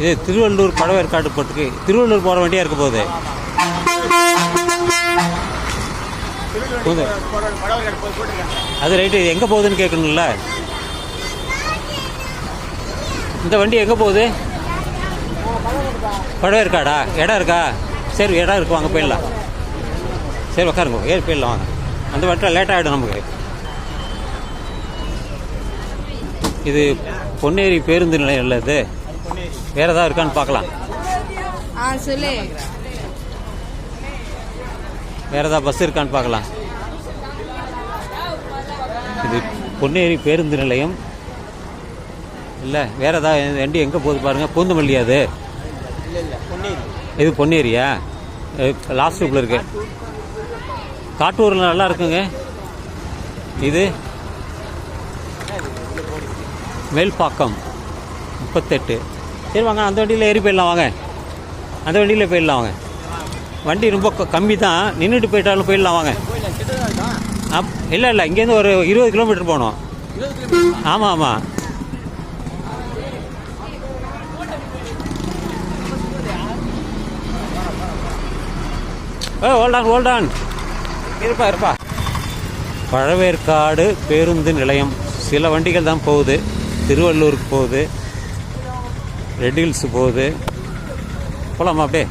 இது திருவள்ளூர் பழவேற்காடு போட்டுக்கு திருவள்ளூர் போகிற வண்டியாக இருக்க போகுது. அது ரைட்டு எங்கே போகுதுன்னு கேட்கணும்ல? இந்த வண்டி எங்கே போகுது? பழவேற்காடா இடம் இருக்கா? சரி இடம் இருக்கு வாங்க போயிடலாம். சரி உட்காருங்க. ஏறி போயிடலாம் வாங்க. அந்த வட்டம் லேட் ஆகிடும் நமக்கு. இது பொன்னேரி பேருந்து நிலையம் இல்லை இது. வேறு ஏதாவது இருக்கான்னு பார்க்கலாம். ஆ சொல்லு. வேறு ஏதாவது பஸ் இருக்கான்னு பார்க்கலாம். இது பொன்னேரி பேருந்து நிலையம் இல்லை. வேறு ஏதாவது வண்டி எங்கே போகுது பாருங்கள் பூந்தமல்லி அது. இது பொன்னேரியா? லாஸ்ட் ரூப்பில் இருக்கு. காட்டூரில் நல்லா இருக்குங்க. இது மேல்பாக்கம் முப்பத்தெட்டு. சரி வாங்க அந்த வண்டியில் ஏறி போயிடலாம் வாங்க. அந்த வண்டியில் போயிடலாம் வாங்க. வண்டி ரொம்ப க- கம்மி தான் நின்றுட்டு போயிட்டாலும் போயிடலாம் வாங்க. அப் இல்லை இல்லை இங்கேருந்து ஒரு இருபது கிலோமீட்டர் போகணும். ஆமாம் ஆமாம் ஓ ஓல்டான் ஓல்டான் இருப்பா இருப்பா. பழவேற்காடு பேருந்து நிலையம். சில வண்டிகள் தான் போகுது. திருவள்ளூருக்கு போகுது. ரெட் ஹில்ஸ் போகுது. போகலாமா அப்படியே?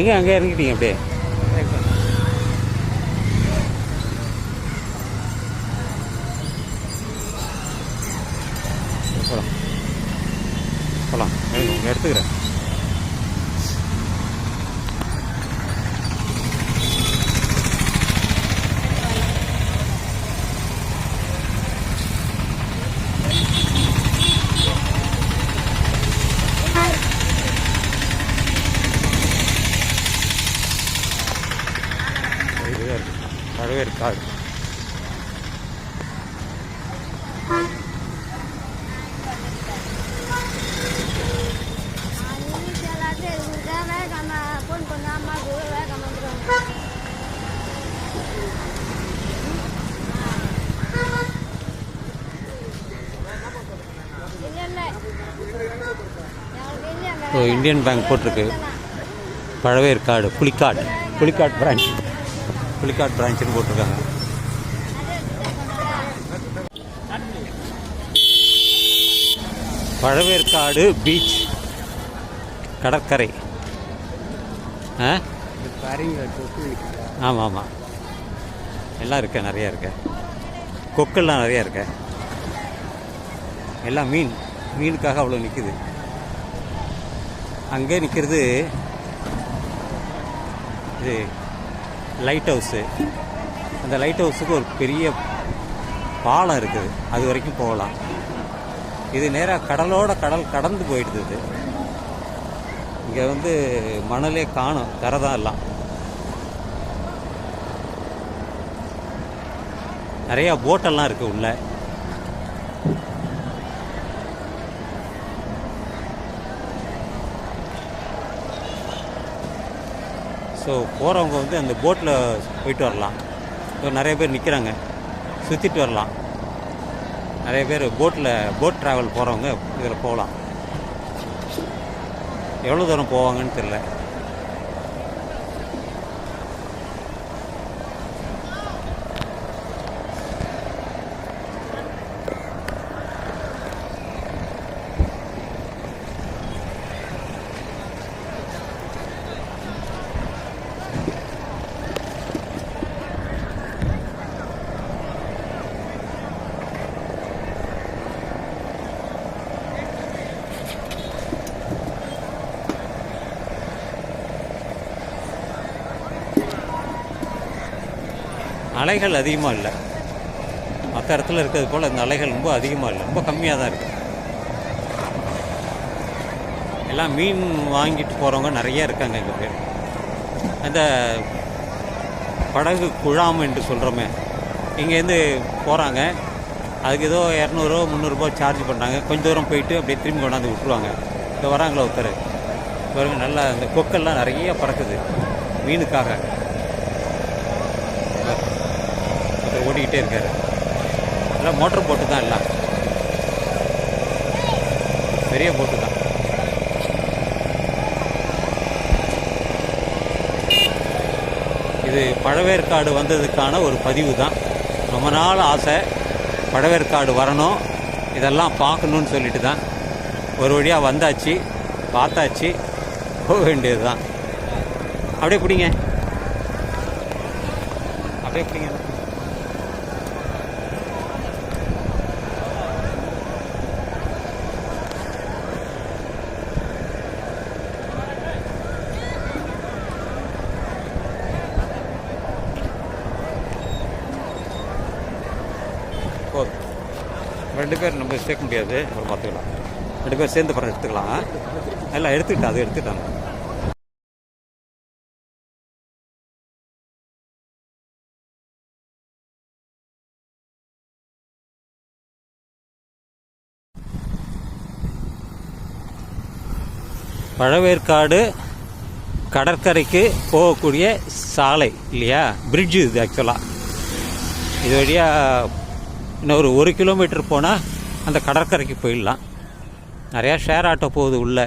எங்கே அங்கே இறங்கிட்டீங்க அப்படியே? போகலாம் போகலாம் எடுத்துக்கிறேன் இதுதான் இருக்கு. பழவேற்காடு ஸோ இந்தியன் பேங்க் போட்டிருக்கு. பழவேற்காடு புலிக்காட் புலிக்காட் பிரான்ச். புலிக்காட் பிரான்ச்சுன்னு போட்டிருக்காங்க. பழவேற்காடு பீச் கடற்கரை. ஆ? ஆமாம் ஆமாம் எல்லாம் இருக்கு நிறையா இருக்கு. கொக்கெல்லாம் நிறையா இருக்கு. எல்லாம் மீன். மீனுக்காக அவ்வளோ நிற்குது அங்கே நிற்கிறது இது லைட் ஹவுஸு அந்த லைட் ஹவுஸுக்கு ஒரு பெரிய பாலம் இருக்குது. அது வரைக்கும் போகலாம். இது நேராக கடலோட கடல் கடந்து போயிடுது இது. இங்கே வந்து மணலே காணும் கரை தான் எல்லாம். நிறையா போட்டெல்லாம் இருக்குது உள்ளே. ஸோ போகிறவங்க வந்து அந்த போட்டில் போயிட்டு வரலாம். ஸோ நிறைய பேர் நிற்கிறாங்க சுற்றிட்டு வரலாம். நிறைய பேர் போட்டில் போட் ட்ராவல் போகிறவங்க இதில் போகலாம். எவ்வளோ தூரம் போவாங்கன்னு தெரில அலைகள் அதிகமாக இல்லை. மற்ற இடத்துல இருக்கிறது போல் அந்த அலைகள் ரொம்ப அதிகமாக இல்லை. ரொம்ப கம்மியாக தான் இருக்குது எல்லாம் மீன் வாங்கிட்டு போகிறவங்க நிறைய இருக்காங்க எங்கள் பேர். அந்த படகு குழாம் என்று சொல்கிறோமே இங்கேருந்து போகிறாங்க அதுக்கு ஏதோ இரநூறுவா முந்நூறுரூபா சார்ஜ் பண்ணுறாங்க கொஞ்சம் தூரம் போயிட்டு அப்படியே திரும்பி கொண்டாந்து விட்டுருவாங்க. இங்கே வராங்களா ஒருத்தர்? பாருங்க நல்லா அந்த கொக்கெல்லாம் நிறைய பறக்குது. மீனுக்காக. ஒருத்தர் ஓடிக்கிட்டே இருக்காரு. எல்லாம் மோட்டர் போட்டு தான் எல்லாம். பெரிய போட்டு தான். இது பழவேற்காடு வந்ததுக்கான ஒரு பதிவு தான். ரொம்ப நாள் ஆசை பழவேற்காடு வரணும். இதெல்லாம் பார்க்கணுன்னு சொல்லிட்டு தான். ஒரு வழியாக வந்தாச்சு பார்த்தாச்சு போக வேண்டியது தான். அப்படியே பிடிங்க. அப்படியே பிடிங்க. போதும் ரெண்டு பேர் நம்ம சேர்க்க முடியாது. அப்புறம் பார்த்துக்கலாம். ரெண்டு பேர் சேர்ந்து படம் எடுத்துக்கலாம். எல்லாம் எடுத்துக்கிட்டேன் அது எடுத்துக்கிட்டாங்க. பழவேற்காடு கடற்கரைக்கு போகக்கூடிய சாலை இல்லையா? பிரிட்ஜு இது ஆக்சுவலாக இது வழியாக இன்னும் ஒரு ஒரு கிலோமீட்டர் போனால் அந்த கடற்கரைக்கு போயிடலாம். நிறையா ஷேர் ஆட்டோ போகுது உள்ள.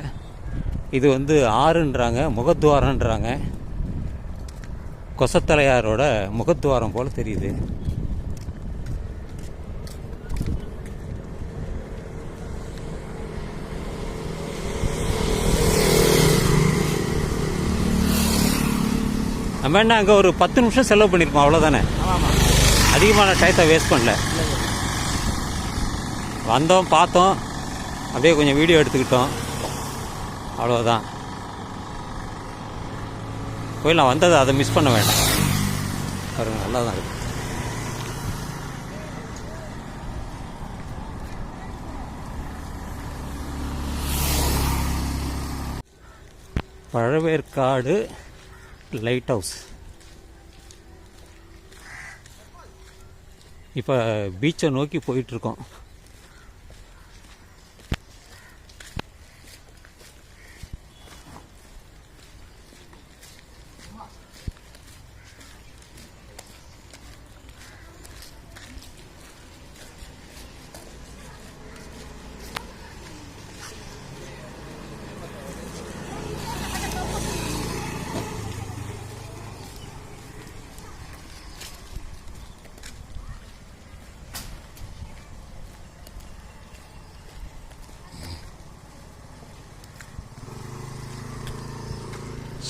இது வந்து ஆறுன்றாங்க முகத்துவாரன்றாங்க கொசத்தலையாரோட முகத்துவாரம் போல் தெரியுது. நம்ம என்ன அங்கே ஒரு பத்து நிமிஷம் செலவு பண்ணியிருக்கோம் அவ்வளோதானே அதிகமான டயத்தை வேஸ்ட் பண்ணல. வந்தோம் பார்த்தோம். அப்படியே கொஞ்சம் வீடியோ எடுத்துக்கிட்டோம். அவ்வளோதான் போயிடலாம் வந்தது அதை மிஸ் பண்ண வேண்டாம். பாருங்கள் நல்லா தான் இருக்கு. பழவேற்காடு லைட் ஹவுஸ் இப்போ பீச்சை நோக்கி போயிட்டுருக்கோம்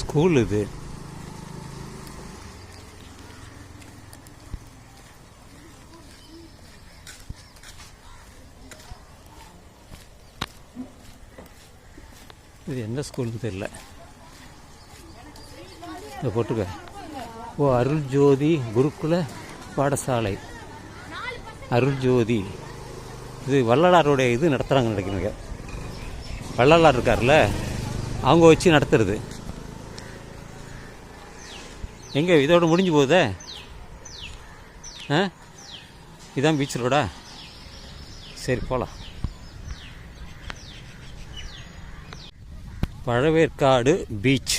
ஸ்கூல் இது. இது எந்த ஸ்கூல்னு தெரியல. இதை போட்டுக்க. ஓ அருள் ஜோதி குருகுல பாடசாலை. அருள் ஜோதி இது வள்ளலாருடைய இது நடத்துகிறாங்க நினைக்கிறேங்க வள்ளலார் இருக்கார்ல அவங்க வச்சு நடத்துறது. எங்கே இதோட முடிஞ்சு போகுதே? ஆ? இதான் பீச் ரோடா சரி போகலாம் பழவேற்காடு பீச்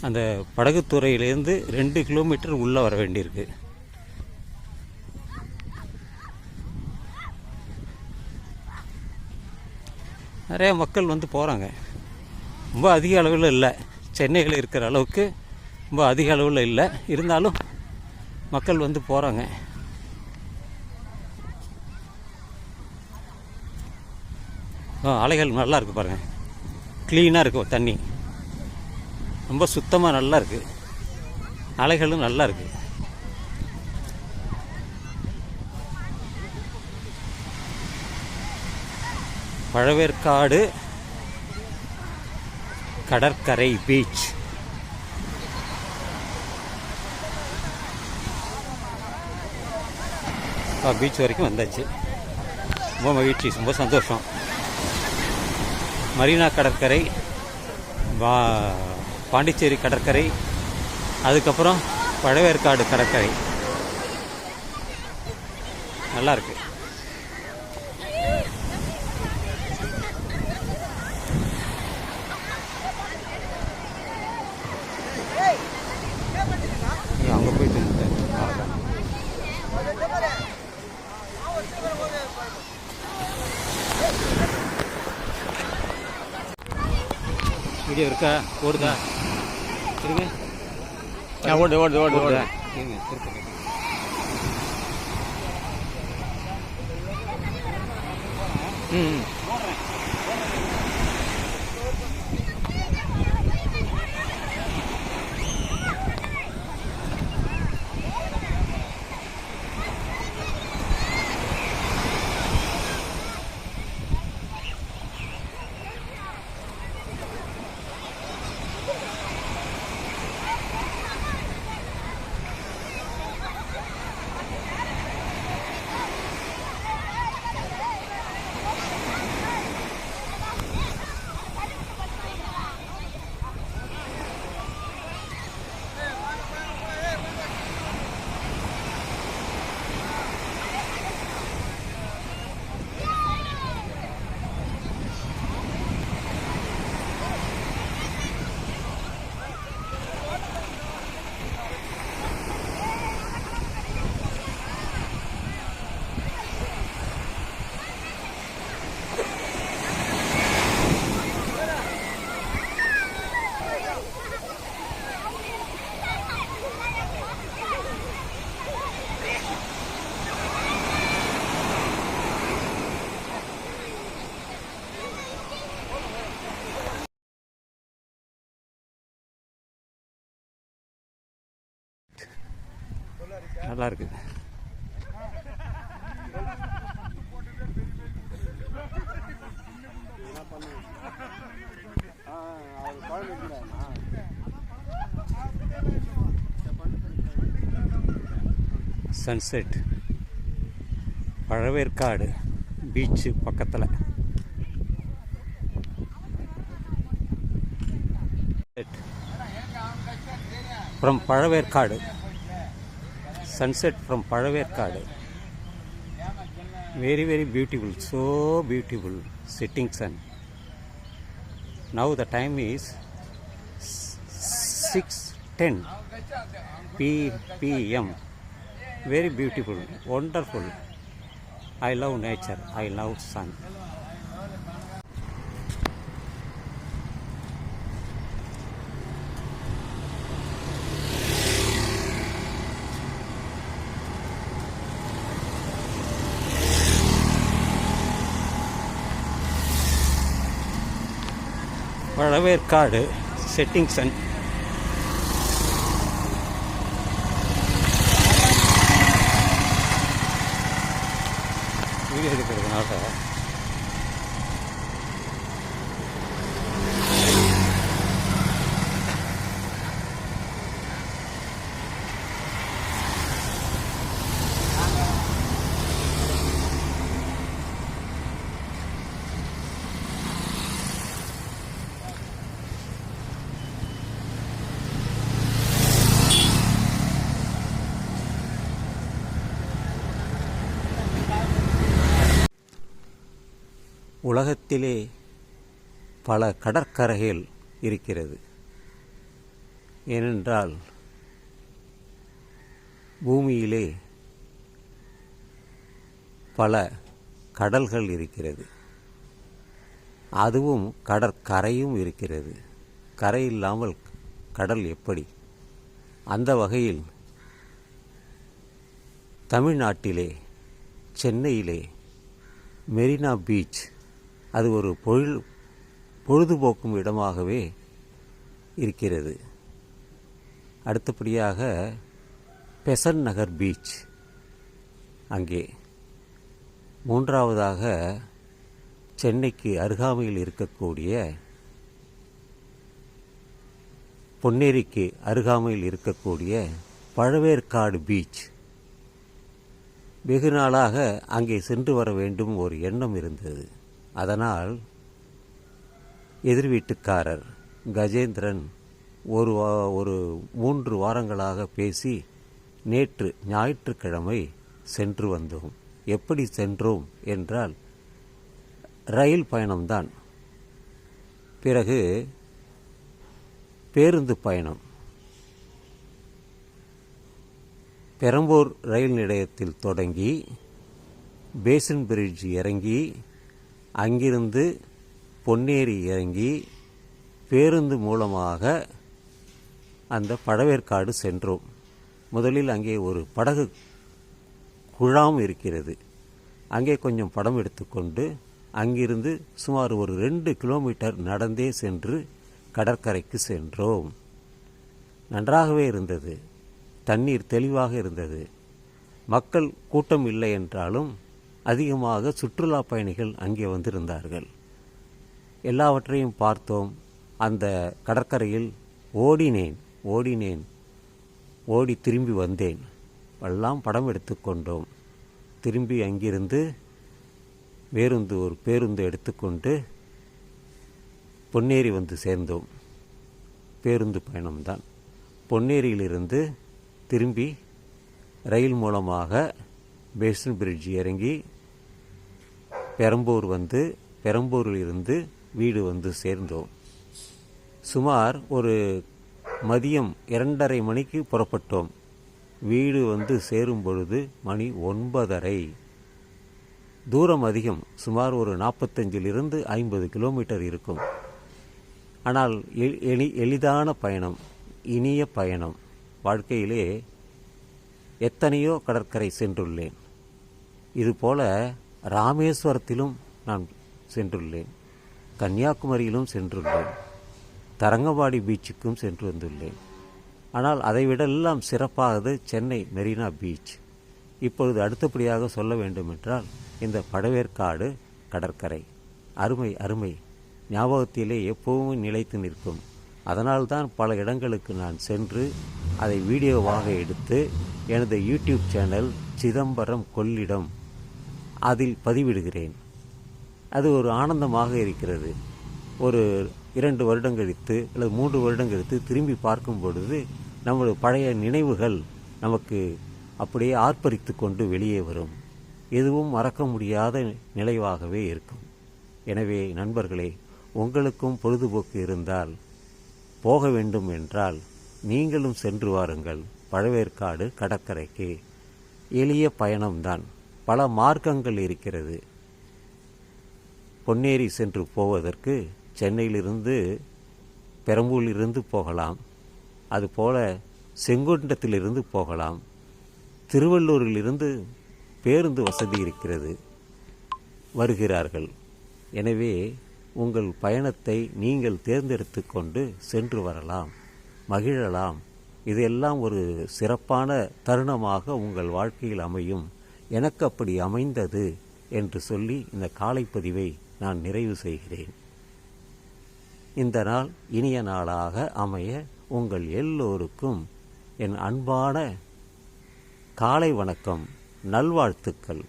அந்த படகுத்துறையிலேருந்து ரெண்டு கிலோமீட்டர் உள்ளே வர வேண்டியிருக்கு. நிறைய மக்கள் வந்து போகிறாங்க ரொம்ப அதிக அளவில் இல்லை. சென்னையில் இருக்கிற அளவுக்கு ரொம்ப அதிக அளவில் இல்லை. இருந்தாலும் மக்கள் வந்து போகிறாங்க அலைகள் நல்லா இருக்கு பாருங்கள் க்ளீனாக இருக்கு தண்ணி. ரொம்ப சுத்தமாக நல்லா இருக்கு. அலைகளும் நல்லா இருக்கு. பழவேற்காடு கடற்கரை பீச் பீச் வரைக்கும் வந்தாச்சு. ரொம்ப மகிழ்ச்சி ரொம்ப சந்தோஷம். மரீனா கடற்கரை பா பாண்டிச்சேரி கடற்கரை அதுக்கப்புறம் பழவேற்காடு கடற்கரை. நல்லா இருக்கு அங்கே போய் வீடியோ இருக்கா? ஓடுதா இருங்க ஓடு ஓடு ஓடு ஓடு. ஓடுதா இருங்க இருக்கு. ம். நல்லா இருக்கு சன்செட் பழவேற்காடு பீச்சு பக்கத்தில். From Pazhaverkadu. Sunset from Palaverkadu. Very, very beautiful, so beautiful setting sun. Now the time is 6:10 p- p.m. Very beautiful, wonderful. I love nature. I love sun. Vadaverkadu செட்டிங்ஸன் video எடுக்கிறதுனால உலகத்திலே பல கடற்கரைகள் இருக்கிறது. ஏனென்றால் பூமியிலே பல கடல்கள் இருக்கிறது. அதுவும் கடற்கரையும் இருக்கிறது. கரை இல்லாமல் கடல் எப்படி? அந்த வகையில் தமிழ்நாட்டிலே சென்னையிலே மெரினா பீச் அது ஒரு பொழில் பொழுதுபோக்கும் இடமாகவே இருக்கிறது. அடுத்தபடியாக பெசன் நகர் பீச். அங்கே மூன்றாவதாக சென்னைக்கு அருகாமையில் இருக்கக்கூடிய பொன்னேரிக்கு அருகாமையில் இருக்கக்கூடிய பழவேற்காடு பீச். வெகு நாளாக அங்கே சென்று வர வேண்டும் ஒரு எண்ணம் இருந்தது. அதனால் எதிர் வீட்டுக்காரர் கஜேந்திரன் ஒரு வா- ஒரு மூன்று வாரங்களாக பேசி நேற்று ஞாயிற்றுக்கிழமை சென்று வந்தோம். எப்படி சென்றோம் என்றால் ரயில் பயணம்தான். பிறகு பேருந்து பயணம். பெரம்பூர் ரயில் நிலையத்தில் தொடங்கி பேசன் பிரிட்ஜ் இறங்கி அங்கிருந்து பொன்னேரி இறங்கி பேருந்து மூலமாக அந்த பழவேற்காடு சென்றோம். முதலில் அங்கே ஒரு படகு குழாம் இருக்கிறது. அங்கே கொஞ்சம் படம் எடுத்துக்கொண்டு அங்கிருந்து சுமார் ஒரு ரெண்டு கிலோமீட்டர் நடந்தே சென்று கடற்கரைக்கு சென்றோம். நன்றாகவே இருந்தது. தண்ணீர் தெளிவாக இருந்தது. மக்கள் கூட்டம் இல்லை என்றாலும் அதிகமாக சுற்றுலா பயணிகள் அங்கே வந்திருந்தார்கள். எல்லாவற்றையும் பார்த்தோம். அந்த கடற்கரையில் ஓடினேன் ஓடினேன் ஓடி திரும்பி வந்தேன். எல்லாம் படம் எடுத்துக்கொண்டோம் திரும்பி அங்கிருந்து பேருந்து ஒரு பேருந்து எடுத்துக்கொண்டு பொன்னேரி வந்து சேர்ந்தோம். பேருந்து பயணம்தான். பொன்னேரியிலிருந்து திரும்பி ரயில் மூலமாக பேசன் பிரிட்ஜ் இறங்கி பெரம்பூர் வந்து பெரம்பூரில் இருந்து வீடு வந்து சேர்ந்தோம். சுமார் ஒரு மதியம் இரண்டரை மணிக்கு புறப்பட்டோம். வீடு வந்து சேரும் பொழுது மணி ஒன்பதரை. தூரம் அதிகம் சுமார் ஒரு நாற்பத்தஞ்சிலிருந்து ஐம்பது கிலோமீட்டர் இருக்கும். ஆனால் எ- எளி எளிதான பயணம் இனிய பயணம். வாழ்க்கையிலே எத்தனையோ கடற்கரை சென்றுள்ளேன். இதுபோல ராமேஸ்வரத்திலும் நான் சென்றுள்ளேன். கன்னியாகுமரியிலும் சென்றுள்ளேன். தரங்கம்பாடி பீச்சுக்கும் சென்று வந்துள்ளேன். ஆனால் அதைவிட எல்லாம் சிறப்பானது சென்னை மெரினா பீச். இப்பொழுது அடுத்தபடியாக சொல்ல வேண்டுமென்றால் இந்த படவேற்காடு கடற்கரை. அருமை அருமை. ஞாபகத்திலே எப்பவும் நிலைத்து நிற்கும். அதனால்தான் பல இடங்களுக்கு நான் சென்று அதை வீடியோவாக எடுத்து எனது யூடியூப் சேனல் சிதம்பரம் கொள்ளிடம் அதில் பதிவிடுகிறேன். அது ஒரு ஆனந்தமாக இருக்கிறது. ஒரு இரண்டு வருடம் கழித்து அல்லது மூன்று வருடம் கழித்து திரும்பி பார்க்கும் பொழுது நமது பழைய நினைவுகள் நமக்கு அப்படியே ஆர்ப்பரித்து கொண்டு வெளியே வரும். எதுவும் மறக்க முடியாத நிலைவாகவே இருக்கும். எனவே நண்பர்களே உங்களுக்கும் பொழுதுபோக்கு இருந்தால் போக வேண்டும் என்றால் நீங்களும் சென்று வாருங்கள். பழவேற்காடு கடற்கரைக்கு. எளிய பயணம்தான். பல மார்க்கங்கள் இருக்கிறது. பொன்னேரி சென்று போவதற்கு சென்னையிலிருந்து பெரம்பூரிலிருந்து போகலாம். அதுபோல செங்குண்டத்திலிருந்து போகலாம். திருவள்ளூரிலிருந்து பேருந்து வசதி இருக்கிறது. வருகிறார்கள். எனவே உங்கள் பயணத்தை நீங்கள் தேர்ந்தெடுத்து கொண்டு சென்று வரலாம். மகிழலாம். இதெல்லாம் ஒரு சிறப்பான தருணமாக உங்கள் வாழ்க்கையில் அமையும். எனக்கு அப்படி அமைந்தது என்று சொல்லி இந்த காலைப்பதிவை நான் நிறைவு செய்கிறேன். இந்த நாள் இனிய நாளாக அமைய உங்கள் எல்லோருக்கும் என் அன்பான காலை வணக்கம் நல்வாழ்த்துக்கள்.